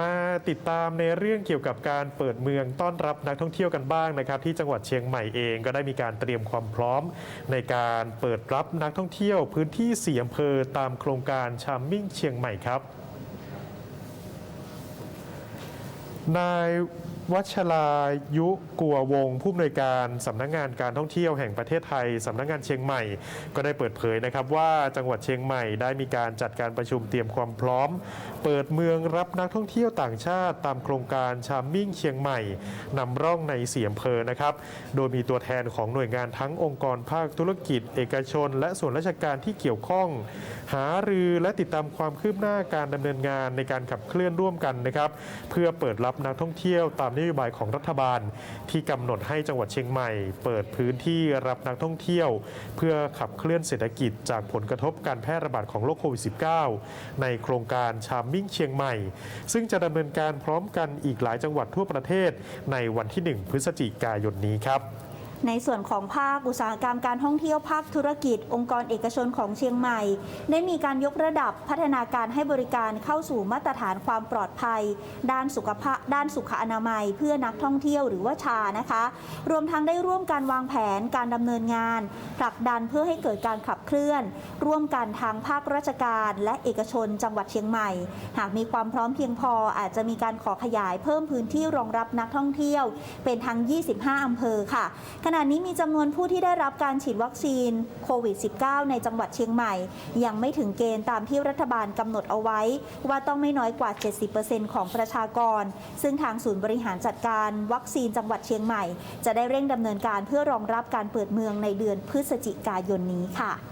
มาติดตามในเรื่องเกี่ยวกับการเปิดเมืองต้อนรับนักท่องเที่ยวกันบ้างนะครับ ที่จังหวัดเชียงใหม่เองก็ได้มีการเตรียมความพร้อม ในการเปิดรับนักท่องเที่ยวพื้นที่สี่อำเภอตามโครงการชามมิ่งเชียงใหม่ครับนาย วัชรายุกัววงผู้อำนวยการสำนักงานการท่องเที่ยวแห่งประเทศไทยสำนักงานเชียงใหม่ ก็ได้เปิดเผยนะครับว่าจังหวัดเชียงใหม่ได้มีการจัดการประชุมเตรียมความพร้อม เปิดเมืองรับนักท่องเที่ยวต่างชาติ ตามโครงการชามมิ่งเชียงใหม่นำร่องในเสียมเพอนะครับโดยมีตัวแทนของหน่วยงานทั้งองค์กรภาคธุรกิจ เอกชน และส่วนราชการที่เกี่ยวข้อง หารือและติดตามความคืบหน้าการดำเนินงานในการขับเคลื่อนร่วมกันนะครับเพื่อเปิดรับนักท่องเที่ยวตามนโยบายของรัฐบาล ที่กำหนดให้จังหวัดเชียงใหม่ เปิดพื้นที่รับนักท่องเที่ยว เพื่อขับเคลื่อนเศรษฐกิจจากผลกระทบการแพร่ระบาดของโรคโควิด -19 ในโครงการชามมิ่งเชียงใหม่ ซึ่งจะดำเนินการพร้อมกันอีกหลายจังหวัดทั่วประเทศในวันที่ 1 พฤศจิกายนนี้ครับ ในส่วนของภาคอุตสาหกรรมการท่องเที่ยวภาคธุรกิจ องค์กรเอกชนของเชียงใหม่ ได้มีการยกระดับพัฒนาการให้บริการเข้าสู่มาตรฐานความปลอดภัย ด้านสุขภาพด้านสุขอนามัย เพื่อนักท่องเที่ยวหรือว่าชานะคะ รวมทั้งได้ร่วมการวางแผนการดำเนินงานผลักดันเพื่อให้เกิดการขับเคลื่อน ร่วมกันทางภาคราชการและเอกชนจังหวัดเชียงใหม่ หากมีความพร้อมเพียงพออาจจะมีการขอขยายเพิ่มพื้นที่รองรับนักท่องเที่ยว เป็นทั้ง 25 อำเภอค่ะขณะนี้มีจำนวนผู้ที่ได้รับการฉีดวัคซีนโควิด -19 ในจังหวัดเชียงใหม่ ยังไม่ถึงเกณฑ์ตามที่รัฐบาลกำหนดเอาไว้ ว่าต้องไม่น้อยกว่า 70%ของประชากร ซึ่งทางศูนย์บริหารจัดการวัคซีนจังหวัดเชียงใหม่ จะได้เร่งดำเนินการเพื่อรองรับการเปิดเมืองในเดือนพฤศจิกายนนี้ค่ะ